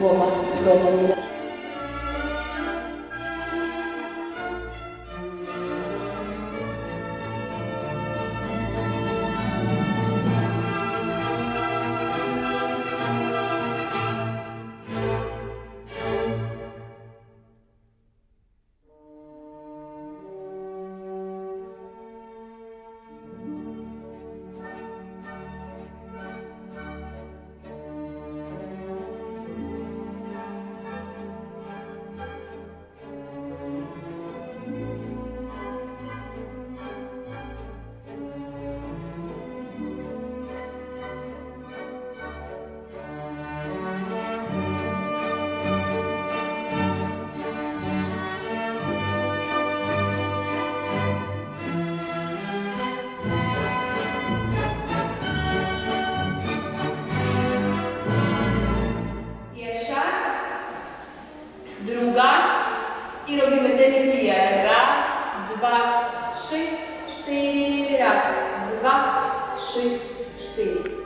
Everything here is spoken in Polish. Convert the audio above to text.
我가我 어? I robimy ten plie. Raz, dwa, trzy, cztery. Raz, dwa, trzy, cztery.